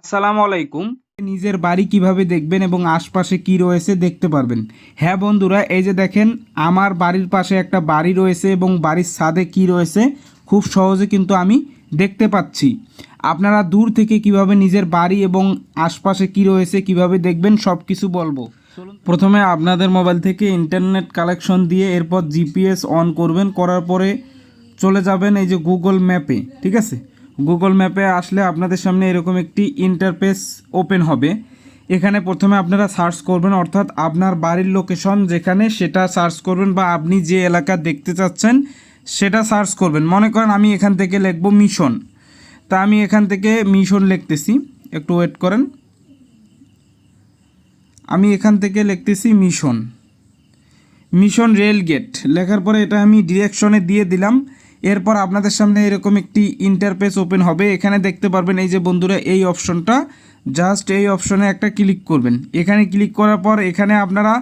আসসালামু আলাইকুম। নিজের বাড়ি কীভাবে দেখবেন এবং আশপাশে কি রয়েছে দেখতে পারবেন। হ্যাঁ বন্ধুরা, এই যে দেখেন, আমার বাড়ির পাশে একটা বাড়ি রয়েছে এবং বাড়ির ছাদে কি রয়েছে, খুব সহজে কিন্তু আমি দেখতে পাচ্ছি। আপনারা দূর থেকে কীভাবে নিজের বাড়ি এবং আশপাশে কি রয়েছে, কীভাবে দেখবেন সব কিছু বলব প্রথমে আপনাদের মোবাইল থেকে ইন্টারনেট কালেকশন দিয়ে এরপর জিপিএস অন করবেন, করার পরে চলে যাবেন এই যে গুগল ম্যাপে, ঠিক আছে? গুগল ম্যাপে আসলে আপনাদের সামনে এরকম একটি ইন্টারফেস ওপেন হবে। এখানে প্রথমে আপনারা সার্চ করবেন, অর্থাৎ আপনার বাড়ির লোকেশন যেখানে সেটা সার্চ করবেন বা আপনি যে এলাকা দেখতে চাচ্ছেন সেটা সার্চ করবেন। মনে করেন আমি এখান থেকে লিখব মিশন। তা আমি এখান থেকে মিশন লিখতেছি। একটু ওয়েট করেন। আমি এখান থেকে লিখতেছি মিশন। মিশন রেল গেট লেখার পরে এটা আমি ডিরেকশনে দিয়ে দিলাম। এরপর আপনাদের সামনে এরকম একটি ইন্টারফেস ওপেন হবে। এখানে দেখতে পারবেন এই যে বন্ধুরা, এই অপশনটা জাস্ট এই অপশনে একটা ক্লিক করবেন। এখানে ক্লিক করার পর এখানে আপনারা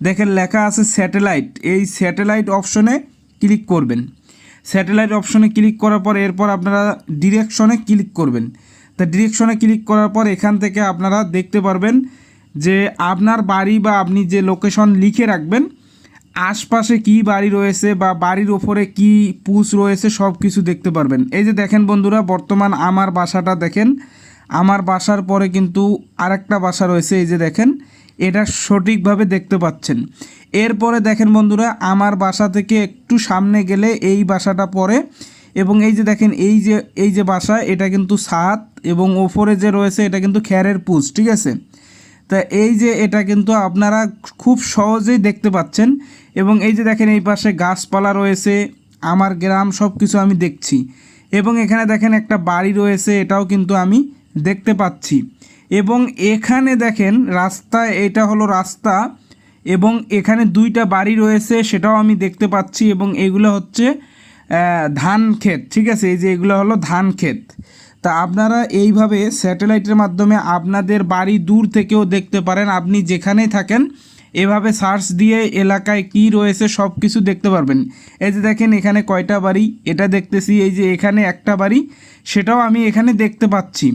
দেখেন লেখা আছে স্যাটেলাইট এই স্যাটেলাইট অপশনে ক্লিক করবেন। স্যাটেলাইট অপশনে ক্লিক করার পর এরপর আপনারা ডিরেকশনে ক্লিক করবেন। তা ডিরেকশনে ক্লিক করার পর এখান থেকে আপনারা দেখতে পারবেন যে আপনার বাড়ি বা আপনি যে লোকেশন লিখে রাখবেন আশপাশে কি বাড়ি রয়েছে বা বাড়ির ওপরে কি পুষ রয়েছে সব কিছু দেখতে পারবেন। এই যে দেখেন বন্ধুরা, বর্তমান আমার বাসাটা দেখেন। আমার বাসার পরে কিন্তু আরেকটা বাসা রয়েছে, এই যে দেখেন। এটা সঠিকভাবে দেখতে পাচ্ছেন। এরপরে দেখেন বন্ধুরা, আমার বাসা থেকে একটু সামনে গেলে এই বাসাটা পড়ে এবং এই যে দেখেন, এই যে এই যে বাসা, এটা কিন্তু ছাদ এবং ওপরে যে রয়েছে, এটা কিন্তু খ্যারের পুষ ঠিক আছে? তা এই যে এটা কিন্তু আপনারা খুব সহজেই দেখতে পাচ্ছেন এবং এই যে দেখেন এই পাশে গাছপালা রয়েছে, আমার গ্রাম সব কিছু আমি দেখছি এবং এখানে দেখেন একটা বাড়ি রয়েছে, এটাও কিন্তু আমি দেখতে পাচ্ছি এবং এখানে দেখেন রাস্তা, এটা হলো রাস্তা এবং এখানে দুইটা বাড়ি রয়েছে, সেটাও আমি দেখতে পাচ্ছি এবং এগুলো হচ্ছে ধান ক্ষেত, ঠিক আছে? এই যে এগুলো হলো ধান ক্ষেত। তা আপনারা এইভাবে স্যাটেলাইটের মাধ্যমে আপনাদের বাড়ি দূর থেকেও দেখতে পারেন। আপনি যেখানেই থাকেন, এভাবে সার্চ দিয়ে এলাকায় কি রয়েছে সব কিছু দেখতে পারবেন। এই যে দেখেন এখানে কয়টা বাড়ি, এটা দেখতেছি, এই যে এখানে একটা বাড়ি, সেটাও আমি এখানে দেখতে পাচ্ছি।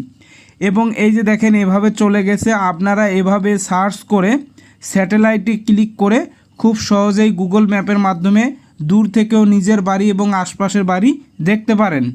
এবং এই যে দেখেন এভাবে চলে গেছে, আপনারা এভাবে সার্চ করে স্যাটেলাইটে ক্লিক করে খুব সহজেই গুগল ম্যাপের মাধ্যমে দূর থেকেও নিজের বাড়ি এবং আশপাশের বাড়ি দেখতে পারেন।